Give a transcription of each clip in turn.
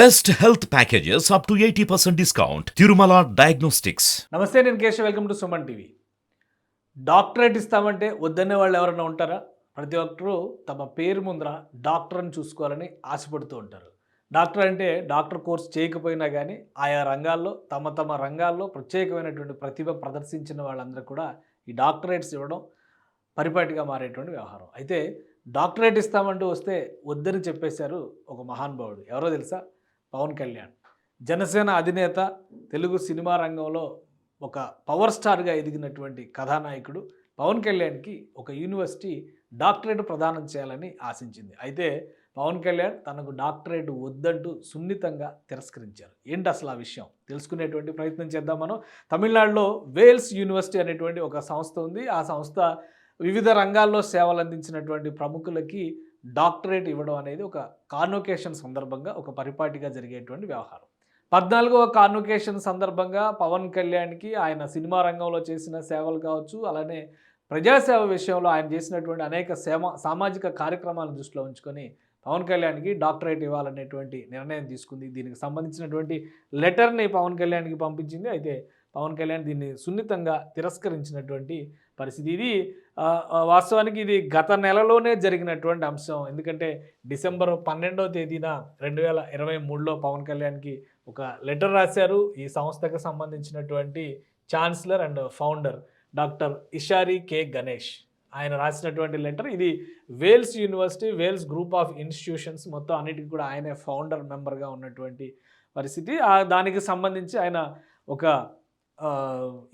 best health packages up to eighty percent discount Tirumala diagnostics నమస్తే నేను కేశ welcome to Suman TV doctorate ఇస్తామంటే వద్దనే వాళ్ళు ఎవరైనా ఉంటారా ప్రతి ఒక్కరూ తమ పేరు ముందర డాక్టర్ అని చూసుకోవాలని ఆశపడుతూ ఉంటారు డాక్టర్ అంటే డాక్టర్ కోర్స్ చేయకపోయినా కానీ ఆయా రంగాల్లో తమ తమ రంగాల్లో ప్రత్యేకమైనటువంటి ప్రతిభ ప్రదర్శించిన వాళ్ళందరూ కూడా ఈ డాక్టరేట్స్ ఇవ్వడం పరిపాటిగా మారేటువంటి వ్యవహారం అయితే డాక్టరేట్ ఇస్తామంటూ వస్తే వద్దని చెప్పేశారు ఒక మహానుభావుడు ఎవరో తెలుసా పవన్ కళ్యాణ్ జనసేన అధినేత తెలుగు సినిమా రంగంలో ఒక పవర్ స్టార్గా ఎదిగినటువంటి కథానాయకుడు పవన్ కళ్యాణ్కి ఒక యూనివర్సిటీ డాక్టరేట్ ప్రదానం చేయాలని ఆశించింది అయితే పవన్ కళ్యాణ్ తనకు డాక్టరేట్ వద్దంటూ సున్నితంగా తిరస్కరించారు ఏంటి అసలు ఆ విషయం తెలుసుకునేటువంటి ప్రయత్నం చేద్దాం మనం తమిళనాడులో వేల్స్ యూనివర్సిటీ అనేటువంటి ఒక సంస్థ ఉంది ఆ సంస్థ వివిధ రంగాల్లో సేవలు అందించినటువంటి ప్రముఖులకి డాక్టరేట్ ఇవ్వడం అనేది ఒక కార్నోకేషన్ సందర్భంగా ఒక పరిపాటిగా జరిగేటువంటి వ్యవహారం పద్నాలుగవ కార్నోకేషన్ సందర్భంగా పవన్ కళ్యాణ్కి ఆయన సినిమా రంగంలో చేసిన సేవలు కావచ్చు అలానే ప్రజాసేవ విషయంలో ఆయన చేసినటువంటి అనేక సేమ సామాజిక కార్యక్రమాలను దృష్టిలో ఉంచుకొని పవన్ కళ్యాణ్కి డాక్టరేట్ ఇవ్వాలనేటువంటి నిర్ణయం తీసుకుంది దీనికి సంబంధించినటువంటి లెటర్ని పవన్ కళ్యాణ్కి పంపించింది అయితే పవన్ కళ్యాణ్ దీన్ని సున్నితంగా తిరస్కరించినటువంటి పరిస్థితి ఇది వాస్తవానికి ఇది గత నెలలోనే జరిగినటువంటి అంశం ఎందుకంటే డిసెంబర్ పన్నెండవ తేదీన రెండు వేల ఇరవై మూడులో పవన్ కళ్యాణ్కి ఒక లెటర్ రాశారు ఈ సంస్థకు సంబంధించినటువంటి chancellor and founder doctor Ishari K Ganesh ఆయన రాసినటువంటి లెటర్ ఇది Vels university Vels group of institutions మొత్తం అన్నిటికీ కూడా ఆయనే ఫౌండర్ మెంబర్గా ఉన్నటువంటి పరిస్థితి దానికి సంబంధించి ఆయన ఒక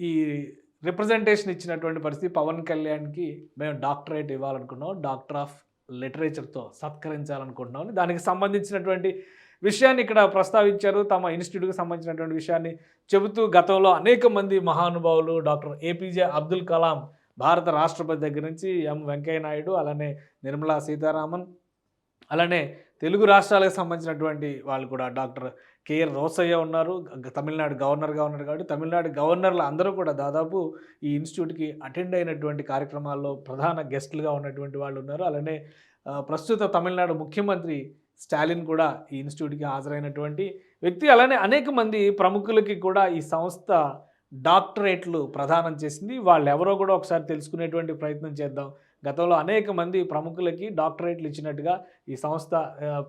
ఈ రిప్రజెంటేషన్ ఇచ్చినటువంటి పరిస్థితి పవన్ కళ్యాణ్కి మేము డాక్టరేట్ ఇవ్వాలనుకున్నాం డాక్టర్ ఆఫ్ లిటరేచర్తో సత్కరించాలనుకుంటున్నాం దానికి సంబంధించినటువంటి విషయాన్ని ఇక్కడ ప్రస్తావించారు తమ ఇన్స్టిట్యూట్కి సంబంధించినటువంటి విషయాన్ని చెబుతూ గతంలో అనేక మంది మహానుభావులు డాక్టర్ ఏపీజే అబ్దుల్ కలాం భారత రాష్ట్రపతి దగ్గర నుంచి ఎం వెంకయ్య నాయుడు అలానే నిర్మలా సీతారామన్ అలానే తెలుగు రాష్ట్రాలకు సంబంధించినటువంటి వాళ్ళు కూడా డాక్టర్ కేఆర్ రోసయ్య ఉన్నారు తమిళనాడు గవర్నర్గా ఉన్నారు కాబట్టి తమిళనాడు గవర్నర్లు అందరూ కూడా దాదాపు ఈ ఇన్స్టిట్యూట్కి అటెండ్ అయినటువంటి కార్యక్రమాల్లో ప్రధాన గెస్టులుగా ఉన్నటువంటి వాళ్ళు ఉన్నారు అలానే ప్రస్తుత తమిళనాడు ముఖ్యమంత్రి స్టాలిన్ కూడా ఈ ఇన్స్టిట్యూట్కి హాజరైనటువంటి వ్యక్తి అలానే అనేక మంది ప్రముఖులకి కూడా ఈ సంస్థ డాక్టరేట్లు ప్రదానం చేసింది వాళ్ళు ఎవరో కూడా ఒకసారి తెలుసుకునేటువంటి ప్రయత్నం చేద్దాం గతంలో అనేక మంది ప్రముఖులకి డాక్టరేట్లు ఇచ్చినట్టుగా ఈ సంస్థ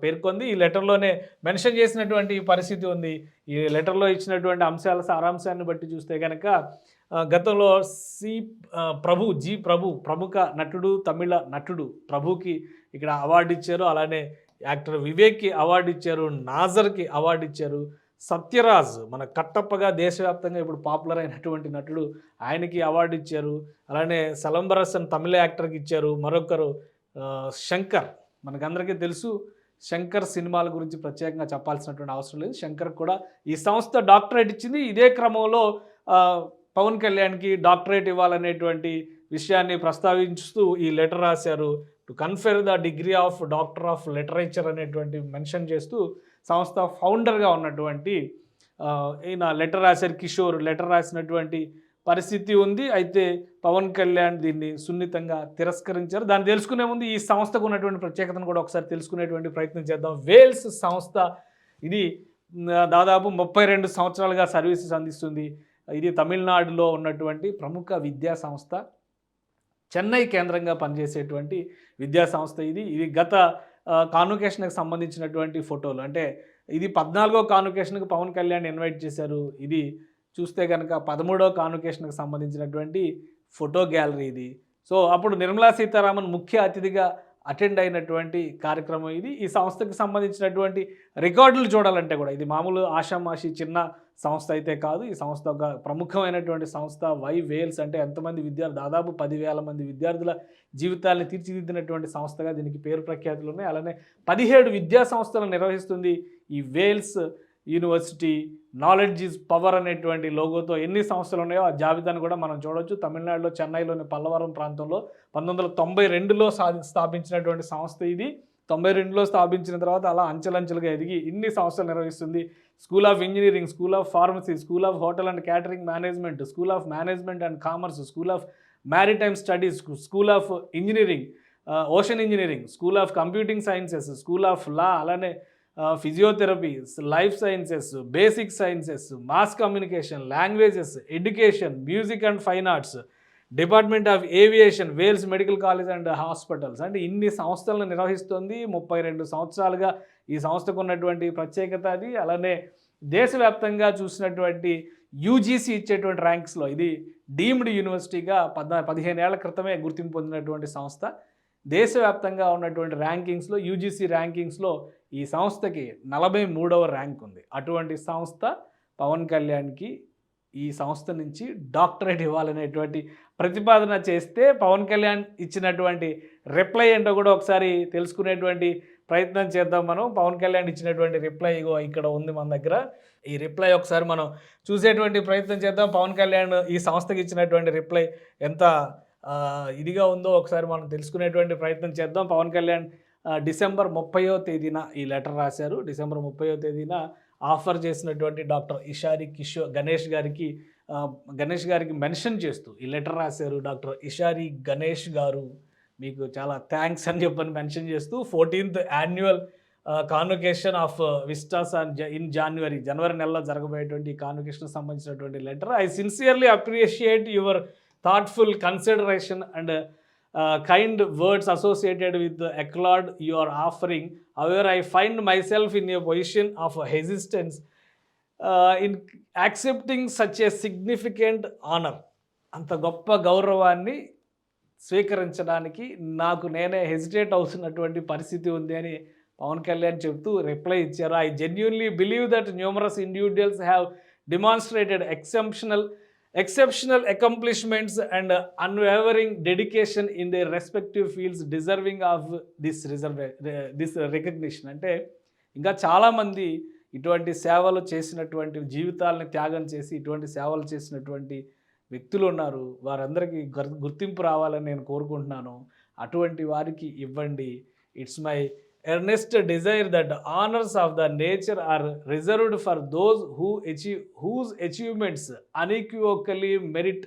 పేర్కొంది ఈ లెటర్లోనే మెన్షన్ చేసినటువంటి పరిస్థితి ఉంది ఈ లెటర్లో ఇచ్చినటువంటి అంశాల సారాంశాన్ని బట్టి చూస్తే కనుక గతంలో సి ప్రభు జి ప్రభు ప్రముఖ నటుడు తమిళ నటుడు ప్రభుకి ఇక్కడ అవార్డు ఇచ్చారు అలానే యాక్టర్ వివేక్కి అవార్డు ఇచ్చారు నాజర్కి అవార్డు ఇచ్చారు సత్యరాజ్ మన కట్టప్పగా దేశవ్యాప్తంగా ఇప్పుడు పాపులర్ అయినటువంటి నటుడు ఆయనకి అవార్డు ఇచ్చారు అలానే అని తమిళ యాక్టర్కి ఇచ్చారు మరొకరు శంకర్ మనకందరికీ తెలుసు శంకర్ సినిమాల గురించి ప్రత్యేకంగా చెప్పాల్సినటువంటి అవసరం లేదు శంకర్ కూడా ఈ సంస్థ డాక్టరేట్ ఇచ్చింది ఇదే క్రమంలో పవన్ కళ్యాణ్కి డాక్టరేట్ ఇవ్వాలనేటువంటి విషయాన్ని ప్రస్తావించుతూ ఈ లెటర్ రాశారు to confer the degree of doctor of literature అనేటువంటి మెన్షన్ చేస్తూ సంస్థ ఫౌండర్గా ఉన్నటువంటి ఈయన లెటర్ రాశారు కిషోర్ లెటర్ రాసినటువంటి పరిస్థితి ఉంది అయితే పవన్ కళ్యాణ్ దీన్ని సున్నితంగా తిరస్కరించారు దాన్ని తెలుసుకునే ముందు ఈ సంస్థకు ఉన్నటువంటి ప్రత్యేకతను కూడా ఒకసారి తెలుసుకునేటువంటి ప్రయత్నం చేద్దాం వేల్స్ సంస్థ ఇది దాదాపు ముప్పై రెండు సంవత్సరాలుగా సర్వీసెస్ అందిస్తుంది ఇది తమిళనాడులో ఉన్నటువంటి ప్రముఖ విద్యా సంస్థ చెన్నై కేంద్రంగా పనిచేసేటువంటి విద్యా సంస్థ ఇది ఇది గత కాన్వకేషన్కి సంబంధించినటువంటి ఫోటోలు అంటే ఇది పద్నాలుగో కాన్వకేషన్కి పవన్ కళ్యాణ్ ఇన్వైట్ చేశారు ఇది చూస్తే కనుక పదమూడో కాన్వకేషన్కి సంబంధించినటువంటి ఫోటో గ్యాలరీ ఇది సో అప్పుడు నిర్మలా సీతారామన్ ముఖ్య అతిథిగా అటెండ్ అయినటువంటి కార్యక్రమం ఇది ఈ సంస్థకి సంబంధించినటువంటి రికార్డులు చూడాలంటే కూడా ఇది మామూలు ఆషామాషి చిన్న సంస్థ అయితే కాదు ఈ సంస్థ ఒక ప్రముఖమైనటువంటి సంస్థ వై వేల్స్ అంటే ఎంతమంది విద్యార్థులు దాదాపు పదివేల మంది విద్యార్థుల జీవితాలను తీర్చిదిద్దినటువంటి సంస్థగా దీనికి పేరు ప్రఖ్యాతులు ఉన్నాయి అలానే పదిహేడు విద్యా సంస్థలను నిర్వహిస్తుంది ఈ Vels university knowledge is power అనేటువంటి లోగోతో ఎన్ని సంస్థలు ఉన్నాయో ఆ జాబితాను కూడా మనం చూడవచ్చు తమిళనాడులో చెన్నైలోని పల్లవరం ప్రాంతంలో పంతొమ్మిది వందల తొంభై రెండులో స్థాపించినటువంటి సంస్థ ఇది తొంభై రెండులో స్థాపించిన తర్వాత అలా అంచెలంచెలుగా ఎదిగి ఇన్ని సంస్థలు నిర్వహిస్తుంది School of Engineering, School of Pharmacy, School of Hotel and Catering Management, School of Management and Commerce, School of Maritime Studies, School of Engineering, Ocean Engineering, School of Computing Sciences, School of Law, Physiotherapy, Life Sciences, Basic Sciences, Mass Communication, Languages, Education, Music and Fine Arts, department of aviation Vels medical college and hospitals అంటే ఇన్ని సంస్థలను నిర్వహిస్తుంది ముప్పై రెండు సంవత్సరాలుగా ఈ సంస్థకు ఉన్నటువంటి ప్రత్యేకత అది అలానే దేశవ్యాప్తంగా చూసినటువంటి యూజీసీ ఇచ్చేటువంటి ర్యాంక్స్లో ఇది డీమ్డ్ యూనివర్సిటీగా పద్నా పదిహేను ఏళ్ల క్రితమే గుర్తింపు పొందినటువంటి సంస్థ దేశవ్యాప్తంగా ఉన్నటువంటి ర్యాంకింగ్స్లో యూజీసీ ర్యాంకింగ్స్లో ఈ సంస్థకి నలభై మూడవ ర్యాంక్ ఉంది అటువంటి సంస్థ పవన్ కళ్యాణ్కి ఈ సంస్థ నుంచి డాక్టరేట్ ఇవ్వాలనేటువంటి ప్రతిపాదన చేస్తే పవన్ కళ్యాణ్ ఇచ్చినటువంటి రిప్లై ఏంటో కూడా ఒకసారి తెలుసుకునేటువంటి ప్రయత్నం చేద్దాం మనం పవన్ కళ్యాణ్ ఇచ్చినటువంటి రిప్లై ఇగో ఇక్కడ ఉంది మన దగ్గర ఈ రిప్లై ఒకసారి మనం చూసేటువంటి ప్రయత్నం చేద్దాం పవన్ కళ్యాణ్ ఈ సంస్థకి ఇచ్చినటువంటి రిప్లై ఎంత ఇదిగా ఉందో ఒకసారి మనం తెలుసుకునేటువంటి ప్రయత్నం చేద్దాం పవన్ కళ్యాణ్ డిసెంబర్ ముప్పయో తేదీన ఈ లెటర్ రాశారు డిసెంబర్ ముప్పయో తేదీన ఆఫర్ చేసినటువంటి డాక్టర్ ఇషారి కిషోర్ గణేష్ గారికి గణేష్ గారికి మెన్షన్ చేస్తూ ఈ లెటర్ రాశారు డాక్టర్ ఇషారి గణేష్ గారు మీకు చాలా థ్యాంక్స్ అని చెప్పని మెన్షన్ చేస్తూ fourteenth annual convocation of Vistas and in January జనవరి నెలలో జరగబోయేటువంటి కాన్వకేషన్ సంబంధించినటువంటి letter I sincerely appreciate your thoughtful consideration and kind words associated with accolade you are offering aware I find myself in a position of hesitance in accepting such a significant honour అంత గొప్ప గౌరవాన్ని స్వీకరించడానికి నాకు నేనే hesitate అవుతున్నటువంటి పరిస్థితి ఉంది అని పవన్ కళ్యాణ్ చెప్తూ రిప్లై ఇచ్చారు I genuinely believe that numerous individuals have demonstrated exceptional exceptional accomplishments and unwavering dedication in the respective fields deserving of this reserve this recognition అంటే ఇంకా చాలామంది ఇటువంటి సేవలు చేసినటువంటి జీవితాలను త్యాగం చేసి ఇటువంటి సేవలు చేసినటువంటి వ్యక్తులు ఉన్నారు వారందరికీ గుర్తింపు రావాలని నేను కోరుకుంటున్నాను అటువంటి వారికి ఇవ్వండి it's my earnest desire that honours of the nature are reserved for those who achieve whose achievements unequivocally merit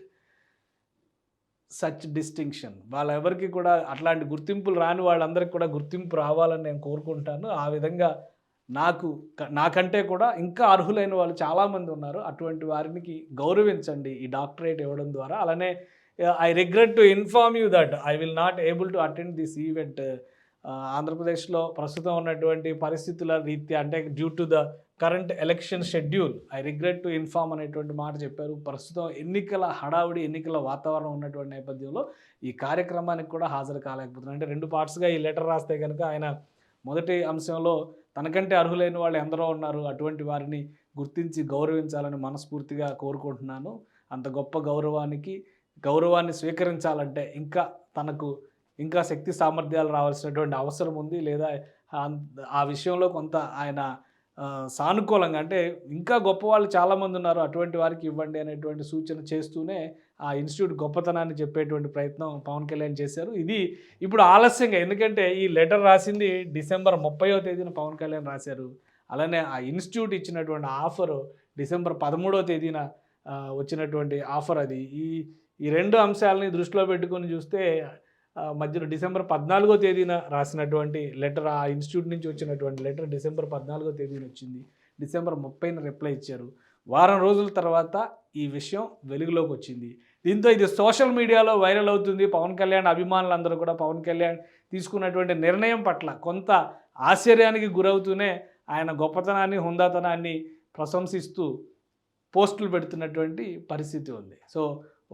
such distinction వాళ్ళెవరికి కూడా అట్లాంటి గుర్తింపులు రాని వాళ్ళందరికీ కూడా గుర్తింపు రావాలని నేను కోరుకుంటాను ఆ విధంగా నాకు నాకంటే కూడా ఇంకా అర్హులైన వాళ్ళు చాలామంది ఉన్నారు అటువంటి వారికి గౌరవించండి ఈ డాక్టరేట్ ఇవ్వడం ద్వారా అలానే I regret to inform you that I will not able to attend this event ఆంధ్రప్రదేశ్లో ప్రస్తుతం ఉన్నటువంటి పరిస్థితుల రీత్యా అంటే due to the current election schedule I regret to inform అనేటువంటి మాట చెప్పారు ప్రస్తుతం ఎన్నికల హడావుడి ఎన్నికల వాతావరణం ఉన్నటువంటి నేపథ్యంలో ఈ కార్యక్రమానికి కూడా హాజరు కాలేకపోతున్నారు అంటే రెండు పార్ట్స్గా ఈ లెటర్ రాస్తే కనుక ఆయన మొదటి అంశంలో తనకంటే అర్హులైన వాళ్ళు ఎందరో ఉన్నారు అటువంటి వారిని గుర్తించి గౌరవించాలని మనస్ఫూర్తిగా కోరుకుంటున్నాను అంత గొప్ప గౌరవానికి గౌరవాన్ని స్వీకరించాలంటే ఇంకా తనకు ఇంకా శక్తి సామర్థ్యాలు రావాల్సినటువంటి అవసరం ఉంది లేదా ఆ విషయంలో కొంత ఆయన సానుకూలంగా అంటే ఇంకా గొప్ప వాళ్ళు చాలామంది ఉన్నారు అటువంటి వారికి ఇవ్వండి అనేటువంటి సూచన చేస్తూనే ఆ ఇన్స్టిట్యూట్ గొప్పతనాన్ని చెప్పేటువంటి ప్రయత్నం పవన్ కళ్యాణ్ చేశారు ఇది ఇప్పుడు ఆలస్యంగా ఎందుకంటే ఈ లెటర్ రాసింది డిసెంబర్ ముప్పయో తేదీన పవన్ కళ్యాణ్ రాశారు అలానే ఆ ఇన్స్టిట్యూట్ ఇచ్చినటువంటి ఆఫర్ డిసెంబర్ పదమూడో తేదీన వచ్చినటువంటి ఆఫర్ అది ఈ ఈ రెండు అంశాలని దృష్టిలో పెట్టుకొని చూస్తే మధ్యలో డిసెంబర్ పద్నాలుగో తేదీన రాసినటువంటి లెటర్ ఆ ఇన్స్టిట్యూట్ నుంచి వచ్చినటువంటి లెటర్ డిసెంబర్ పద్నాలుగో తేదీన వచ్చింది డిసెంబర్ ముప్పైన రిప్లై ఇచ్చారు వారం రోజుల తర్వాత ఈ విషయం వెలుగులోకి వచ్చింది దీంతో ఇది సోషల్ మీడియాలో వైరల్ అవుతుంది పవన్ కళ్యాణ్ అభిమానులందరూ కూడా పవన్ కళ్యాణ్ తీసుకున్నటువంటి నిర్ణయం పట్ల కొంత ఆశ్చర్యానికి గురవుతూనే ఆయన గొప్పతనాన్ని హుందాతనాన్ని ప్రశంసిస్తూ పోస్టులు పెడుతున్నటువంటి పరిస్థితి ఉంది సో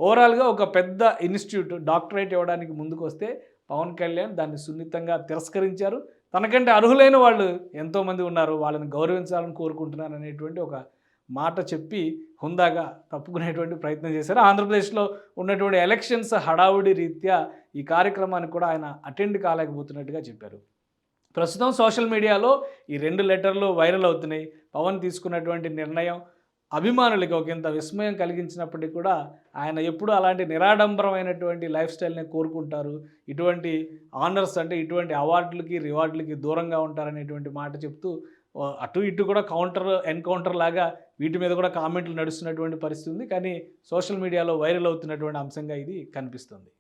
ఓవరాల్గా ఒక పెద్ద ఇన్స్టిట్యూట్ డాక్టరేట్ ఇవ్వడానికి ముందుకు వస్తే పవన్ కళ్యాణ్ దాన్ని సున్నితంగా తిరస్కరించారు తనకంటే అర్హులైన వాళ్ళు ఎంతోమంది ఉన్నారు వాళ్ళని గౌరవించాలని కోరుకుంటున్నాను అనేటువంటి ఒక మాట చెప్పి హుందాగా తప్పుకునేటువంటి ప్రయత్నం చేశారు ఆంధ్రప్రదేశ్లో ఉన్నటువంటి ఎలక్షన్స్ హడావుడి రీత్యా ఈ కార్యక్రమానికి కూడా ఆయన అటెండ్ కాలేకపోతున్నట్టుగా చెప్పారు ప్రస్తుతం సోషల్ మీడియాలో ఈ రెండు లెటర్లు వైరల్ అవుతున్నాయి పవన్ తీసుకున్నటువంటి నిర్ణయం అభిమానులకి ఇంత విస్మయం కలిగించినప్పటికీ కూడా ఆయన ఎప్పుడూ అలాంటి నిరాడంబరమైనటువంటి లైఫ్ స్టైల్ని కోరుకుంటారు ఇటువంటి ఆనర్స్ అంటే ఇటువంటి అవార్డులకి రివార్డులకి దూరంగా ఉంటారనేటువంటి మాట చెప్తూ అటు ఇటు కూడా కౌంటర్ ఎన్కౌంటర్ లాగా వీటి మీద కూడా కామెంట్లు నడుస్తున్నటువంటి పరిస్థితి ఉంది కానీ సోషల్ మీడియాలో వైరల్ అవుతున్నటువంటి అంశంగా ఇది కనిపిస్తుంది